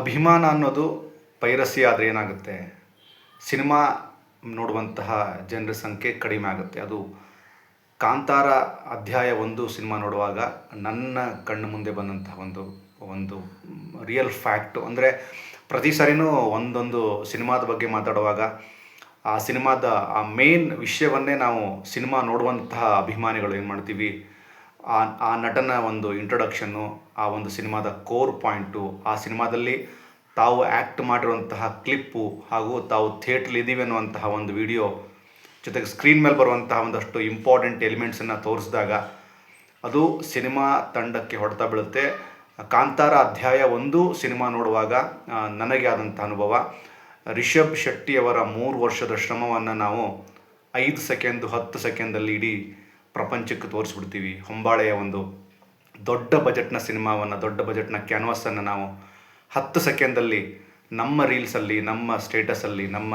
ಅಭಿಮಾನ ಅನ್ನೋದು ಪೈರಸಿ ಆದರೆ ಏನಾಗುತ್ತೆ? ಸಿನಿಮಾ ನೋಡುವಂತಹ ಜನರ ಸಂಖ್ಯೆ ಕಡಿಮೆ ಆಗುತ್ತೆ. ಅದು ಕಾಂತಾರ ಅಧ್ಯಾಯ ಒಂದು ಸಿನಿಮಾ ನೋಡುವಾಗ ನನ್ನ ಕಣ್ಣು ಮುಂದೆ ಬಂದಂತಹ ಒಂದು ಒಂದು ರಿಯಲ್ ಫ್ಯಾಕ್ಟು ಅಂದರೆ ಪ್ರತಿ ಸಾರಿನೂ ಒಂದೊಂದು ಸಿನಿಮಾದ ಬಗ್ಗೆ ಮಾತಾಡುವಾಗ ಆ ಸಿನಿಮಾದ ಆ ಮೇನ್ ವಿಷಯವನ್ನೇ ನಾವು ಸಿನಿಮಾ ನೋಡುವಂತಹ ಅಭಿಮಾನಿಗಳು ಏನು ಮಾಡ್ತೀವಿ? ಆ ಆ ನಟನ ಒಂದು ಇಂಟ್ರೊಡಕ್ಷನ್ನು ಆ ಒಂದು ಸಿನಿಮಾದ ಕೋರ್ ಪಾಯಿಂಟು ಆ ಸಿನಿಮಾದಲ್ಲಿ ತಾವು ಆ್ಯಕ್ಟ್ ಮಾಡಿರುವಂತಹ ಕ್ಲಿಪ್ಪು ಹಾಗೂ ತಾವು ಥಿಯೇಟ್ರಲ್ಲಿ ಇದ್ದೀವಿ ಅನ್ನುವಂತಹ ಒಂದು ವಿಡಿಯೋ ಜೊತೆಗೆ ಸ್ಕ್ರೀನ್ ಮೇಲೆ ಬರುವಂತಹ ಒಂದಷ್ಟು ಇಂಪಾರ್ಟೆಂಟ್ ಎಲಿಮೆಂಟ್ಸನ್ನು ತೋರಿಸಿದಾಗ ಅದು ಸಿನಿಮಾ ತಂಡಕ್ಕೆ ಹೊಡೆತ ಬೀಳುತ್ತೆ. ಕಾಂತಾರ ಅಧ್ಯಾಯ ಒಂದು ಸಿನಿಮಾ ನೋಡುವಾಗ ನನಗೆ ಆದಂಥ ಅನುಭವ, ರಿಷಬ್ ಶೆಟ್ಟಿಯವರ ಮೂರು ವರ್ಷದ ಶ್ರಮವನ್ನು ನಾವು ಐದು ಸೆಕೆಂಡು ಹತ್ತು ಸೆಕೆಂಡಲ್ಲಿ ಇಡೀ ಪ್ರಪಂಚಕ್ಕೆ ತೋರಿಸ್ಬಿಡ್ತೀವಿ. ಹೊಂಬಾಳೆಯ ಒಂದು ದೊಡ್ಡ ಬಜೆಟ್ನ ಸಿನಿಮಾವನ್ನು, ದೊಡ್ಡ ಬಜೆಟ್ನ ಕ್ಯಾನ್ವಾಸನ್ನು ನಾವು ಹತ್ತು ಸೆಕೆಂಡಲ್ಲಿ ನಮ್ಮ ರೀಲ್ಸಲ್ಲಿ, ನಮ್ಮ ಸ್ಟೇಟಸಲ್ಲಿ, ನಮ್ಮ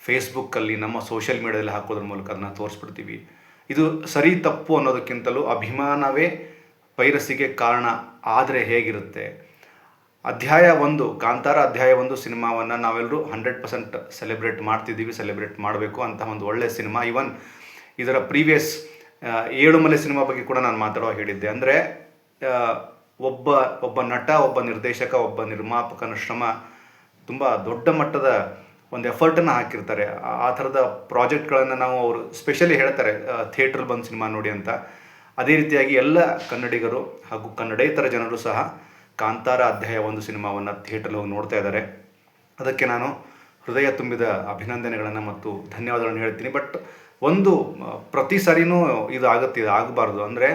ಫೇಸ್ಬುಕ್ಕಲ್ಲಿ, ನಮ್ಮ ಸೋಷಿಯಲ್ ಮೀಡಿಯಾದಲ್ಲಿ ಹಾಕೋದ್ರ ಮೂಲಕ ಅದನ್ನು ತೋರಿಸ್ಬಿಡ್ತೀವಿ. ಇದು ಸರಿ ತಪ್ಪು ಅನ್ನೋದಕ್ಕಿಂತಲೂ ಅಭಿಮಾನವೇ ಪೈರಸಿಗೆ ಕಾರಣ ಆದರೆ ಹೇಗಿರುತ್ತೆ? ಅಧ್ಯಾಯ ಒಂದು, ಕಾಂತಾರ ಅಧ್ಯಾಯ ಒಂದು ಸಿನಿಮಾವನ್ನು ನಾವೆಲ್ಲರೂ ಹಂಡ್ರೆಡ್ ಪರ್ಸೆಂಟ್ ಸೆಲೆಬ್ರೇಟ್ ಮಾಡ್ತಿದ್ದೀವಿ, ಸೆಲೆಬ್ರೇಟ್ ಮಾಡಬೇಕು ಅಂತ ಒಂದು ಒಳ್ಳೆಯ ಸಿನಿಮಾ. ಇವನ್ ಇದರ ಪ್ರೀವಿಯಸ್ ಏಳುಮಲೆ ಸಿನಿಮಾ ಬಗ್ಗೆ ಕೂಡ ನಾನು ಮಾತಾಡುವ ಹೇಳಿದ್ದೆ. ಅಂದರೆ ಒಬ್ಬ ಒಬ್ಬ ನಟ, ಒಬ್ಬ ನಿರ್ದೇಶಕ, ಒಬ್ಬ ನಿರ್ಮಾಪಕನ ಶ್ರಮ ತುಂಬ ದೊಡ್ಡ ಮಟ್ಟದ ಒಂದು ಎಫರ್ಟನ್ನು ಹಾಕಿರ್ತಾರೆ. ಆ ಥರದ ಪ್ರಾಜೆಕ್ಟ್ಗಳನ್ನು ನಾವು ಅವರು ಸ್ಪೆಷಲಿ ಹೇಳ್ತಾರೆ ಥಿಯೇಟ್ರಲ್ಲಿ ಬಂದು ಸಿನಿಮಾ ನೋಡಿ ಅಂತ. ಅದೇ ರೀತಿಯಾಗಿ ಎಲ್ಲ ಕನ್ನಡಿಗರು ಹಾಗೂ ಕನ್ನಡೇತರ ಜನರು ಸಹ ಕಾಂತಾರ ಅಧ್ಯಾಯ ಒಂದು ಸಿನಿಮಾವನ್ನು ಥಿಯೇಟ್ರಲ್ಲಿ ಹೋಗಿ ನೋಡ್ತಾ ಇದ್ದಾರೆ. ಅದಕ್ಕೆ ನಾನು ಹೃದಯ ತುಂಬಿದ ಅಭಿನಂದನೆಗಳನ್ನು ಮತ್ತು ಧನ್ಯವಾದಗಳನ್ನು ಹೇಳ್ತೀನಿ. ಬಟ್ ಒಂದು ಪ್ರತಿ ಸರಿನೂ ಇದು ಆಗುತ್ತೆ, ಇದು ಆಗಬಾರ್ದು. ಅಂದರೆ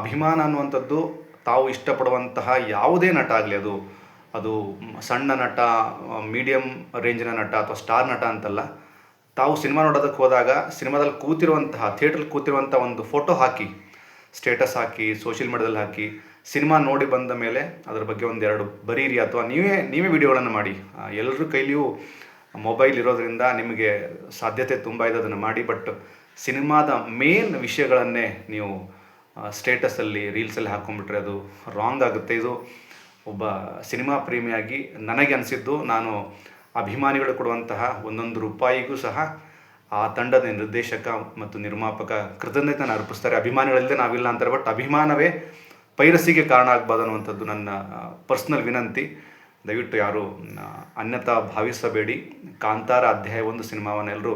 ಅಭಿಮಾನ ಅನ್ನುವಂಥದ್ದು ತಾವು ಇಷ್ಟಪಡುವಂತಹ ಯಾವುದೇ ನಟ ಆಗಲಿ, ಅದು ಅದು ಸಣ್ಣ ನಟ ಮೀಡಿಯಮ್ ರೇಂಜಿನ ನಟ ಅಥವಾ ಸ್ಟಾರ್ ನಟ ಅಂತಲ್ಲ, ತಾವು ಸಿನಿಮಾ ನೋಡೋದಕ್ಕೆ ಹೋದಾಗ ಸಿನಿಮಾದಲ್ಲಿ ಕೂತಿರುವಂತಹ ಥಿಯೇಟ್ರಲ್ಲಿ ಕೂತಿರುವಂಥ ಒಂದು ಫೋಟೋ ಹಾಕಿ ಸ್ಟೇಟಸ್ ಹಾಕಿ ಸೋಷಿಯಲ್ ಮೀಡಿಯಾದಲ್ಲಿ ಹಾಕಿ, ಸಿನಿಮಾ ನೋಡಿ ಬಂದ ಮೇಲೆ ಅದರ ಬಗ್ಗೆ ಒಂದೆರಡು ಬರೀರಿ ಅಥವಾ ನೀವೇ ನೀವೇ ವಿಡಿಯೋಗಳನ್ನು ಮಾಡಿ. ಎಲ್ಲರ ಕೈಲಿಯೂ ಮೊಬೈಲ್ ಇರೋದರಿಂದ ನಿಮಗೆ ಸಾಧ್ಯತೆ ತುಂಬ ಇದೆ ಅದನ್ನು ಮಾಡಿ, ಬಟ್ ಸಿನಿಮಾದ ಮೇನ್ ವಿಷಯಗಳನ್ನೇ ನೀವು ಸ್ಟೇಟಸಲ್ಲಿ, ರೀಲ್ಸಲ್ಲಿ ಹಾಕ್ಕೊಂಡ್ಬಿಟ್ರೆ ಅದು ರಾಂಗ್ ಆಗುತ್ತೆ. ಇದು ಒಬ್ಬ ಸಿನಿಮಾ ಪ್ರೇಮಿಯಾಗಿ ನನಗೆ ಅನಿಸಿದ್ದು ನಾನು ಅಭಿಮಾನಿಗಳು ಕೊಡುವಂತಹ ಒಂದೊಂದು ರೂಪಾಯಿಗೂ ಸಹ ಆ ತಂಡದ ನಿರ್ದೇಶಕ ಮತ್ತು ನಿರ್ಮಾಪಕ ಕೃತಜ್ಞತೆಯನ್ನು ಅರ್ಪಿಸ್ತಾರೆ. ಅಭಿಮಾನಿಗಳಿಲ್ಲದೆ ನಾವಿಲ್ಲ ಅಂತಾರೆ, ಬಟ್ ಅಭಿಮಾನವೇ ಪೈರಸಿಗೆ ಕಾರಣ ಆಗ್ಬಾರ್ದು ಅನ್ನುವಂಥದ್ದು ನನ್ನ ಪರ್ಸ್ನಲ್ ವಿನಂತಿ. ದಯವಿಟ್ಟು ಯಾರು ಅನ್ಯತಾ ಭಾವಿಸಬೇಡಿ. ಕಾಂತಾರ ಅಧ್ಯಾಯ ಒಂದು ಸಿನಿಮಾವನ್ನು ಎಲ್ಲರೂ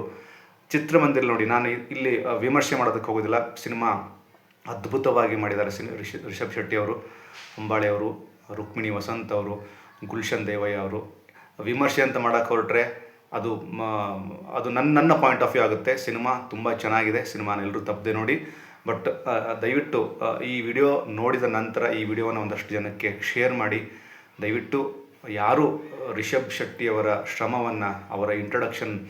ಚಿತ್ರಮಂದಿರ ನೋಡಿ. ನಾನು ಇಲ್ಲಿ ವಿಮರ್ಶೆ ಮಾಡೋದಕ್ಕೆ ಹೋಗೋದಿಲ್ಲ. ಸಿನಿಮಾ ಅದ್ಭುತವಾಗಿ ಮಾಡಿದ್ದಾರೆ ಸಿನಿ, ರಿಷ, ರಿಷಬ್ ಶೆಟ್ಟಿ ಅವರು, ಅಂಬಾಳೆ ಅವರು, ರುಕ್ಮಿಣಿ ವಸಂತ್ ಅವರು, ಗುಲ್ಶನ್ ದೇವಯ್ಯ ಅವರು. ವಿಮರ್ಶೆ ಅಂತ ಮಾಡೋಕ್ಕೆ ಹೊರಟ್ರೆ ಅದು ಅದು ನನ್ನ ನನ್ನ ಪಾಯಿಂಟ್ ಆಫ್ ವ್ಯೂ ಆಗುತ್ತೆ. ಸಿನಿಮಾ ತುಂಬ ಚೆನ್ನಾಗಿದೆ. ಸಿನಿಮಾನ ಎಲ್ಲರೂ ತಪ್ಪದೆ ನೋಡಿ. ಬಟ್ ದಯವಿಟ್ಟು ಈ ವಿಡಿಯೋ ನೋಡಿದ ನಂತರ ಈ ವಿಡಿಯೋನ ಒಂದಷ್ಟು ಜನಕ್ಕೆ ಶೇರ್ ಮಾಡಿ. ದಯವಿಟ್ಟು ಯಾರು ರಿಷಬ್ ಶೆಟ್ಟಿಯವರ ಶ್ರಮವನ್ನು, ಅವರ ಇಂಟ್ರಡಕ್ಷನ್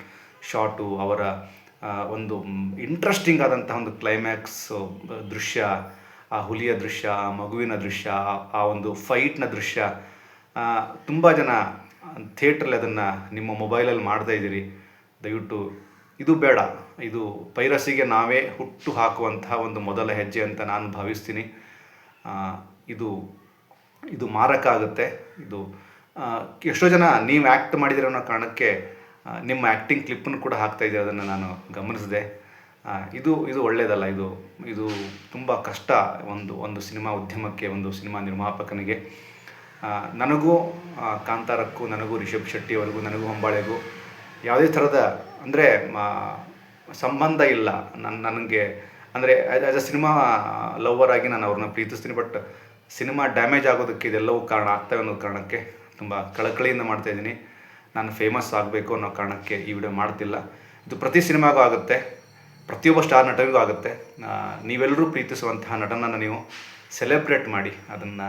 ಶಾಟು ಅವರ ಒಂದು ಇಂಟ್ರೆಸ್ಟಿಂಗ್ ಆದಂತಹ ಒಂದು ಕ್ಲೈಮ್ಯಾಕ್ಸ್ ದೃಶ್ಯ, ಆ ಹುಲಿಯ ದೃಶ್ಯ, ಆ ಮಗುವಿನ ದೃಶ್ಯ, ಆ- ಒಂದು ಫೈಟ್ನ ದೃಶ್ಯ ತುಂಬ ಜನ ಥಿಯೇಟ್ರಲ್ಲಿ ಅದನ್ನು ನಿಮ್ಮ ಮೊಬೈಲಲ್ಲಿ ಮಾಡ್ತಾ ಇದ್ದೀರಿ. ದಯವಿಟ್ಟು ಇದು ಬೇಡ. ಇದು ಪೈರಸಿಗೆ ನಾವೇ ಹುಟ್ಟು ಹಾಕುವಂತಹ ಒಂದು ಮೊದಲ ಹೆಜ್ಜೆ ಅಂತ ನಾನು ಭಾವಿಸ್ತೀನಿ. ಇದು ಇದು ಮಾರಕ ಆಗುತ್ತೆ. ಇದು ಎಷ್ಟೋ ಜನ ನೀವು ಆ್ಯಕ್ಟ್ ಮಾಡಿದಿರೋ ಅನ್ನೋ ಕಾರಣಕ್ಕೆ ನಿಮ್ಮ ಆ್ಯಕ್ಟಿಂಗ್ ಕ್ಲಿಪ್ಪನ್ನು ಕೂಡ ಹಾಕ್ತಾ ಇದ್ದೀರ, ಅದನ್ನು ನಾನು ಗಮನಿಸಿದೆ. ಇದು ಇದು ಒಳ್ಳೆಯದಲ್ಲ ಇದು ಇದು ತುಂಬ ಕಷ್ಟ ಒಂದು ಒಂದು ಸಿನಿಮಾ ಉದ್ಯಮಕ್ಕೆ, ಒಂದು ಸಿನಿಮಾ ನಿರ್ಮಾಪಕನಿಗೆ. ನನಗೂ ಕಾಂತಾರಕ್ಕೂ, ನನಗೂ ರಿಷಬ್ ಶೆಟ್ಟಿಯವರೆಗೂ, ನನಗೂ ಹೊಂಬಾಳೆಗೂ ಯಾವುದೇ ಥರದ, ಅಂದರೆ ಸಂಬಂಧ ಇಲ್ಲ. ನನ್ನ ನನಗೆ, ಅಂದರೆ ಆ್ಯಸ್ ಅ ಸಿನಿಮಾ ಲವರ್ ಆಗಿ ನಾನು ಅವ್ರನ್ನ ಪ್ರೀತಿಸ್ತೀನಿ ಬಟ್ ಸಿನಿಮಾ ಡ್ಯಾಮೇಜ್ ಆಗೋದಕ್ಕೆ ಇದೆಲ್ಲವೂ ಕಾರಣ ಆಗ್ತವೆ ಅನ್ನೋ ಕಾರಣಕ್ಕೆ ತುಂಬ ಕಳಕಳಿಯಿಂದ ಮಾಡ್ತಾ ಇದ್ದೀನಿ. ನಾನು ಫೇಮಸ್ ಆಗಬೇಕು ಅನ್ನೋ ಕಾರಣಕ್ಕೆ ಈ ವಿಡಿಯೋ ಮಾಡ್ತಿಲ್ಲ. ಇದು ಪ್ರತಿ ಸಿನಿಮಾಗೂ ಆಗುತ್ತೆ. ಪ್ರತಿಯೊಬ್ಬ ಸ್ಟಾರ್ ನಟನಿಗೂ ಆಗುತ್ತೆ. ನೀವೆಲ್ಲರೂ ಪ್ರೀತಿಸುವಂತಹ ನಟನನ್ನು ನೀವು ಸೆಲೆಬ್ರೇಟ್ ಮಾಡಿ, ಅದನ್ನು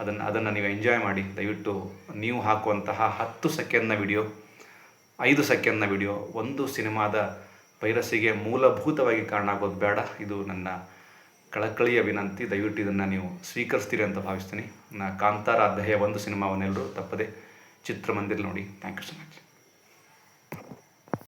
ಅದನ್ನು ಅದನ್ನು ನೀವು ಎಂಜಾಯ್ ಮಾಡಿ. ದಯವಿಟ್ಟು ನೀವು ಹಾಕುವಂತಹ ಹತ್ತು ಸೆಕೆಂಡ್ನ ವಿಡಿಯೋ ಐದು ಸೆಕೆಂಡ್ನ ವಿಡಿಯೋ ಒಂದು ಸಿನಿಮಾದ ಪೈರಸಿಗೆ ಮೂಲಭೂತವಾಗಿ ಕಾರಣ ಆಗೋದು ಬೇಡ. ಇದು ನನ್ನ ಕಳಕಳಿಯ ವಿನಂತಿ, ದಯವಿಟ್ಟು ಇದನ್ನು ನೀವು ಸ್ವೀಕರಿಸ್ತೀರಿ ಅಂತ ಭಾವಿಸ್ತೀನಿ. ನಾ ಕಾಂತಾರ ಅಧ್ಯಾಯ ಒಂದು ಸಿನಿಮಾವನ್ನೆಲ್ಲರೂ ತಪ್ಪದೆ ಚಿತ್ರಮಂದಿರ ನೋಡಿ. Thank you so much